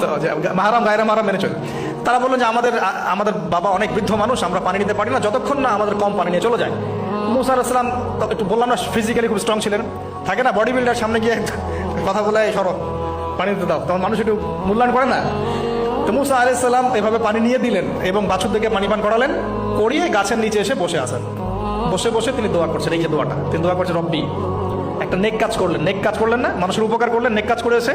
তো মাহারাম, গায়রা মাহারাম মেনে চলে। তারা বললেন যে আমাদের আমাদের বাবা অনেক বৃদ্ধ মানুষ, আমরা পানি নিতে পারি না, যতক্ষণ না আমাদের কম পানি নিয়ে চলে যায়। মুসা আলাহিসাম একটু বললাম না ফিজিক্যালি খুব স্ট্রং ছিলেন। থাকে না বডি বিল্ডার সামনে গিয়ে কথা বলে সরো, পানি দিতে দাও। তখন মানুষ একটু মূল্যায়ন করে না। তো মুসা আলাইসাল্লাম এভাবে পানি নিয়ে দিলেন এবং বাছুর থেকে পানি পান করালেন, করিয়ে গাছের নিচে এসে বসে আছেন। বসে বসে তিনি দোয়া করছেন, এই যে দোয়াটা। তিনি দোয়া করছেন, রব্বি, একটা নেক কাজ করলেন, নেক কাজ করলেন না, মানুষের উপকার করলেন, নেক কাজ করে এসে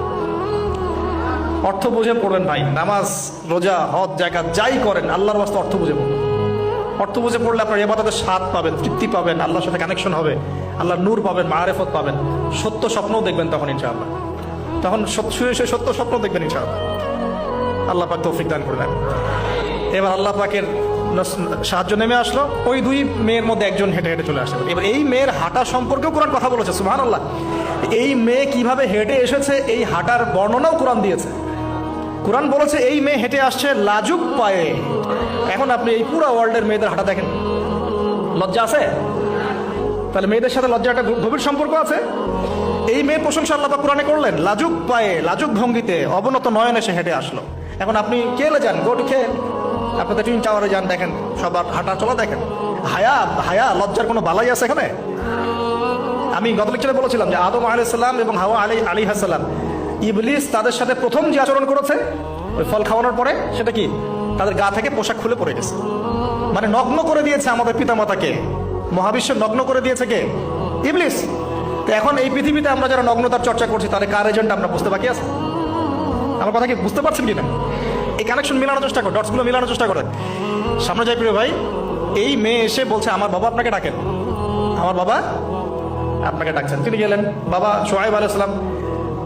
অর্থ বুঝে পড়বেন ভাই। নামাজ, রোজা, হজ জায়গা যাই করেন, আল্লাহর বাস্তে অর্থ বুঝে পড়বেন। অর্থ বুঝে পড়লে আপনার এবাদতের স্বাদ পাবেন, তৃপ্তি পাবেন, আল্লাহর সাথে কানেকশন হবে, আল্লাহর নূর পাবেন, মারেফত পাবেন। সত্য স্বপ্নও দেখবেন তখন ইনশাআল্লাহ। তখন শুয়ে শুয়ে সত্য স্বপ্ন দেখবেন ইনশাআল্লাহ। আল্লাহ পাক তৌফিক দান করে দেন। এবার আল্লাহ পাকের সাহায্য নেমে আসলো। ওই দুই মেয়ের মধ্যে একজন হেঁটে হেঁটে চলে আসলো। এবার এই মেয়ের হাঁটা সম্পর্কেও কোরআন কথা বলেছে সুহান আল্লাহ এই মেয়ে কীভাবে হেঁটে এসেছে, এই হাঁটার বর্ণনাও কোরআন দিয়েছে। কোরআন বলেছে, এই মেয়ে হেঁটে আসছে লাজুক পায়ে। এখন আপনি এই পুরো ওয়ার্ল্ডের মেয়েদের হাঁটা দেখেন। লজ্জা আছে? তাহলে মেয়েদের সাথে লজ্জা একটা গভীর সম্পর্ক আছে? এই মেয়ে প্রশংসা আল্লাহ কোরআনে করলেন, লাজুক পায়ে, লাজুক ভঙ্গিতে অবনত নয়নে সে হেঁটে আসলো। এখন আপনি কেলে যান? গোট খেয়ে খেল আপনি তো টুইন টাওয়ারে যান, দেখেন, সবার হাঁটা চলা দেখেন। হায়া হায়া, লজ্জার কোনো বালাই আছে এখানে? আমি গত লেকচারে বলেছিলাম যে আদম আলাইসাল্লাম এবং হাওয়া আলী আলী হাসাল্লাম ইবলিস তাদের সাথে প্রথম যে আচরণ করেছে, ওই ফল খাওয়ানোর পরে, সেটা কি? তাদের গা থেকে পোশাক খুলে পড়ে গেছে। মানে নগ্ন করে দিয়েছে আমাদের পিতামাতাকে। মহাবিশ্ব নগ্ন করে দিয়েছে কে? ইবলিস। তো এখন এই পৃথিবীতে আমরা যারা নগ্নতার চর্চা করছি, তাদের কার এজেন্ট আমরা বুঝতে বাকি আছে? আমার কথা কি বুঝতে পারছেন কি না এই কানেকশন মেলানোর চেষ্টা করে ডটসগুলো মেলানোর চেষ্টা করে সামনে যাই প্রিয় ভাই, এই মেয়ে এসে বলছে, আমার বাবা আপনাকে ডাকেন। আমার বাবা আপনাকে ডাকছেন। তিনি গেলেন। বাবা সোহাইব আলাইসালাম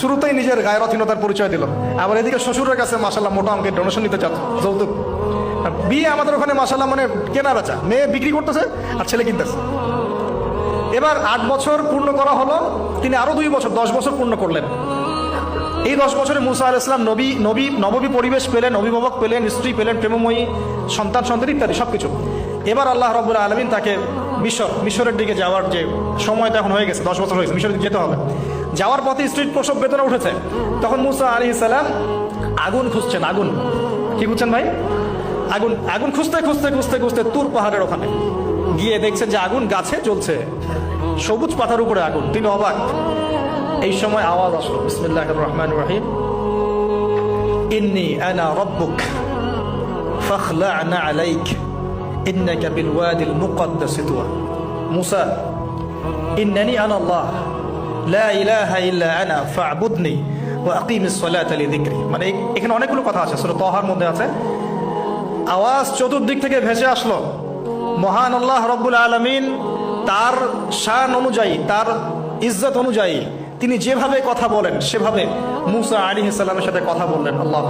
শুরুতেই নিজের গায়রথীনতার পরিচয় দিল। আবার এদিকে শ্বশুরের কাছে মাসাল্লাহ মোটা অঙ্কের ডোনেশন নিতে চাচ্ছ। যৌতুক। বিয়ে আমাদের ওখানে মাসাল্লাহ মানে কেনা বেচা মেয়ে বিক্রি করতেছে আর ছেলে কিনতেছে। এবার আট বছর পূর্ণ করা হলো। তিনি আরও দুই বছর, দশ বছর পূর্ণ করলেন। এই দশ বছরে মুসা আল ইসলাম নবী নবী, নববী পরিবেশ পেলেন, অভিভাবক পেলেন, স্ত্রী পেলেন, প্রেমময়ী, সন্তান সন্তান ইত্যাদি সব কিছু এবার আল্লাহ রবুল্লা আলমিন তাকে মিশর, মিশরের দিকে যাওয়ার যে সময় তো এখন হয়ে গেছে, দশ বছর হয়েছে মিশরের দিকে যেতে হবে। যাওয়ার পথে স্ত্রীর প্রসব বেতনে উঠেছে তখন মুসা আলি ইসালাম আগুন খুঁজছেন আগুন কি খুঁজছেন ভাই আগুন আগুন খুঁজতে খুঁজতে খুঁজতে খুঁজতে তুর পাহাড়ের ওখানে গিয়ে দেখছেন যে আগুন গাছে জ্বলছে সবুজ পাতার উপরে আগুন তিনি অবাক এই সময় আওয়াজ আসলো বিসমিল্লাহ রহমান রহিম ইন্নি আনা রব্বুক فاخلعنا عليك إنك بالوادي المقدس طوى موسى إنني أنا الله লা ইলাহা ইল্লা আনা ফাবুদনি ও আকিমিস সালাত আলি মানে এখানে অনেকগুলো কথা আছে, সুরা তহার মধ্যে আছে। আওয়াজ চতুর্দিক থেকে ভেসে আসলো। মহান আল্লাহ রব্বুল আলমিন তার শান অনুযায়ী, তার ইজ্জত অনুযায়ী তিনি যেভাবে কথা বলেন, সেভাবে মুসা আলী ইসাল্লামের সাথে কথা বললেন। আল্লাহ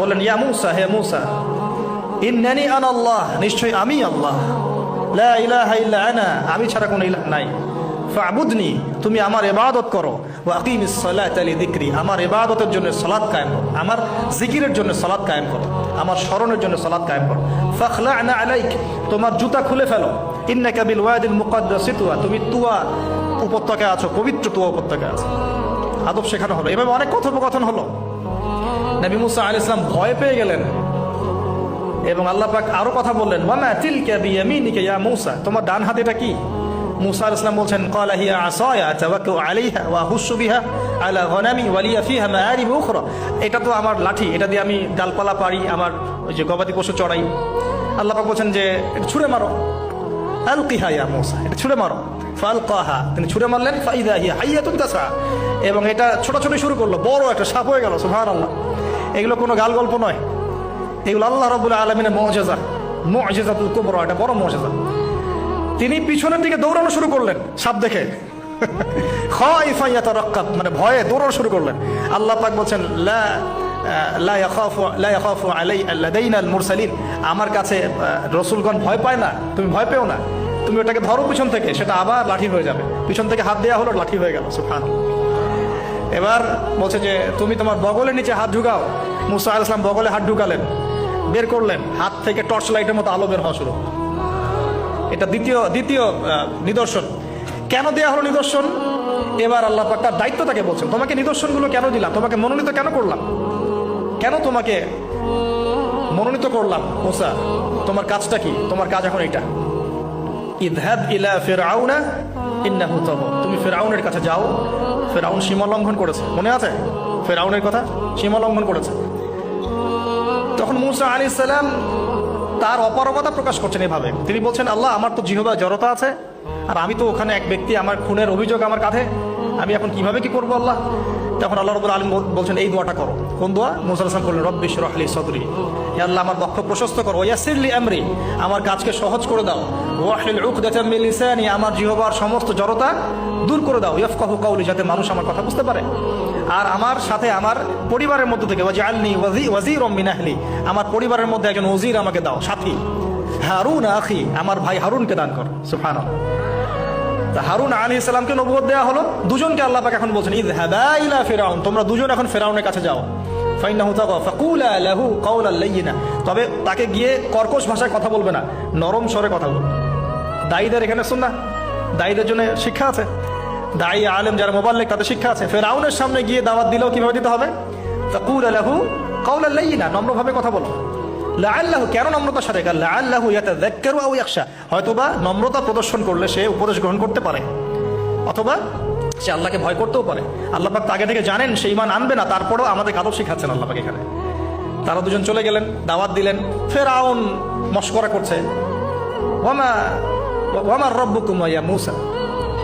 বললেন, ইয়া মুসা, হে মুসা, ইন্নানি আন আল্লাহ, নিশ্চয়ই আমি আল্লাহ। লা ইলাহা ইল্লা আনা, আমি ছাড়া কোনো ইলাহ নাই। ফাবুদনি, তুমি আমার ইবাদত করো। ওয়াকিমিস সালাত আলি যিকরি আমার ইবাদতের জন্য সালাত কায়েম করো। আমার জিকিরের জন্য সালাত কায়েম করো। আমার স্মরণের জন্য সালাত কায়েম করো। ফাখলা'না আলাইক, তোমার জুতা খুলে ফেলো। ইন্না বিল ওয়াদিল মুকাদ্দাসি তুয়া, তুমি তুয়া উপত্যকায় আছো, পবিত্র তুয়া উপত্যকায় আছো। আদব শেখানো হলো। এভাবে অনেক কথোপকথন হলো। নবী মুসা আলাইহিস সালাম ভয় পেয়ে গেলেন। এবং আল্লাহ পাক আরও কথা বললেন, ওয়ামা তিলকা বিয়ামিনিকা ইয়া মূসা? তোমার ডান হাতে এটা কি? মুসা আলাইহিস বলছেন ক্বালা হিয়া আসায়া তাওয়াক্কু আলাইহা ওয়া হুশু বিহা আলা গনামি ওয়া লিয়া ফিহা মাআরিব উখরা। এটা তো আমার লাঠি, এটা দিয়ে আমি ডালপালা পারি আমার ওই যে গবাদি পশু চড়াই। আল্লাহ বলছেন যে, এটা ছুঁড়ে মারো। আলকিহা ইয়া মূসা, এটা ছুঁড়ে মারো। ফালকাহা, তিনি ছুঁড়ে মারলেন, ফাইদা হিয়া হাইয়াতুন তাসা। এবং এটা ছোটাছুটি শুরু করল, বড় একটা সাপ হয়ে গেল, সুবহানাল্লাহ। এগুলো কোনো গাল গল্প নয়। এগুলো আল্লাহ রবুল্লা আলমিনের মজেজা। মজেজাতুল কুবরা, এটা বড় মজেজা। তিনি পিছনের দিকে দৌড়ানো শুরু করলেন। সাপ দেখে। মানে ভয়ে দৌড়ানো শুরু করলেন। আল্লাহ পাক বলছেন আমার কাছে রসুলগণ ভয় পায় না, তুমি ভয় পেও না। তুমি ওটাকে ধরো পিছন থেকে, সেটা আবার লাঠি হয়ে যাবে। পিছন থেকে হাত দেওয়া হলো, লাঠি হয়ে গেল সুফান এবার বলছে যে, তুমি তোমার বগলের নিচে হাত ঢুকাও। মুসা আল ইসলাম বগলে হাত ঢুকালেন, বের করলেন, হাত থেকে টর্চ লাইটের মতো আলো বের হওয়া শুরু। এটা দ্বিতীয় দ্বিতীয় নিদর্শন। কেন দেয়া হলো নিদর্শন? এবার আল্লাহ তার দায়িত্ব তাকে বলছেন, তোমাকে নিদর্শনগুলো কেন দিলাম? তোমাকে মনোনীত কেন করলাম? কেন তোমাকে মনোনীত করলাম? মুসা, তোমার কাজটা কি? তোমার কাজ এখন এটা। ইদহাব ইলা ফিরআউনা ইন্নাহু তুমি ফিরআউনের কাছে যাও। ফিরআউন সীমা লঙ্ঘন করেছে। মনে আছে? ফিরআউনের কথা? সীমা লঙ্ঘন করেছে। তখন মুসা আলী সালাম তার অপারগতা প্রকাশ করছেন এভাবে। তিনি বলছেন, আল্লাহ, আমার তো জিহবা জড়তা আছে, আর আমি তো ওখানে এক ব্যক্তি, আমার খুনের অভিযোগ আমার কাঁধে। আমি এখন কীভাবে কি করব আল্লাহ? তখন আল্লাহ রবুল আলম বলছেন, এই দোয়াটা করো। কোন দোয়া? মুসা আসলাম করলেন রব্বিশ রহলি সদরি। আল্লাহ, আমার বক্ষ প্রশস্ত করো। ইয়াসিরলি আমরি। আমার কাজকে সহজ করে দাও। ওয়াহিল উকদাতাম মিন লিসানি। আমার জিহবার সমস্ত জড়তা দূর করে দাও। ইয়াফকাহু কাউলি যাতে মানুষ আমার কথা বুঝতে পারে। আর আমার সাথে আমার পরিবারের মধ্যে থেকে, ওয়াজআলনি ওয়াজি ওয়াজির মিন আহলি আমার পরিবারের মধ্যে একজন ওজির আমাকে দাও, সাথী। হারুন আখি, আমার ভাই হারুনকে দান কর। তা হারুন আলী ইসলামকে নবুয়ত দেওয়া হলো। দুজনকে আল্লাহ পাক এখন বলছেন ইদ ইলা ফেরাউন তোমরা দুজন এখন ফেরাউনের কাছে যাও। তবে তাকে গিয়ে কর্কশ ভাষায় কথা বলবে না, নরম স্বরে কথা বলবে। দায়ীদের এখানে শুন না দায়ীদের জন্য শিক্ষা আছে। দায়ী আলেম যারা মোবাল্লিক, তাদের শিক্ষা আছে। ফেরাউনের সামনে গিয়ে দাওয়াত দিলেও কীভাবে দিতে হবে? ফাকুলা লাহু কাওলাল লাইয়িনা নম্রভাবে কথা বলো। লাআল্লাহু, কেন নম্রতার সাথে? গেল লাআল্লাহু ইয়াতাযাক্কারু আও ইয়াখশা। হয়তোবা নম্রতা প্রদর্শন করলে সে উপদেশ গ্রহণ করতে পারে। অথবা সে আল্লাহকে ভয় করতেও পারে। আল্লাহ পাক আগে থেকে জানেন, সে ইমান আনবে না, তারপরেও আমাদের আদব শিখাচ্ছেন আল্লাহ পাক এখানে। তারা দুজন চলে গেলেন, দাওয়াত দিলেন। ফের আউন মস্করা করছে। ওয়ামা, ওয়ামার রব্বুকুম ইয়া মুসা।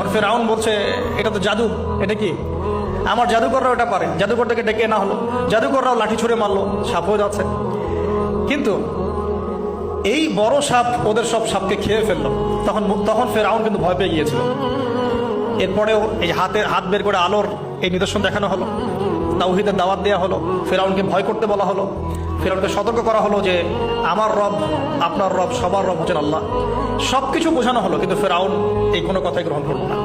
এখন ফেরাউন বলছে, এটা তো জাদু, এটা কি? আমার জাদুকররাও এটা পারে জাদুকরটাকে ডেকে না হলো জাদুকররাও লাঠি ছুঁড়ে মারলো, সাপ হয়ে যাচ্ছে। কিন্তু এই বড় সাপ ওদের সব সাপকে খেয়ে ফেলল। তখন তখন ফের ফেরাউন কিন্তু ভয় পেয়ে গিয়েছিল। এরপরেও এই হাতের হাত বের করে আলোর এই নিদর্শন দেখানো হলো, তাওহিদের দাওয়াত দেওয়া হলো, ফেরাউনকে ভয় করতে বলা হলো, ফেরাউনকে সতর্ক করা হলো যে, আমার রব, আপনার রব, সবার রব হচ্ছেন আল্লাহ। সব কিছু বোঝানো হলো কিন্তু ফেরাউন এই কোনো কথাই গ্রহণ করল না।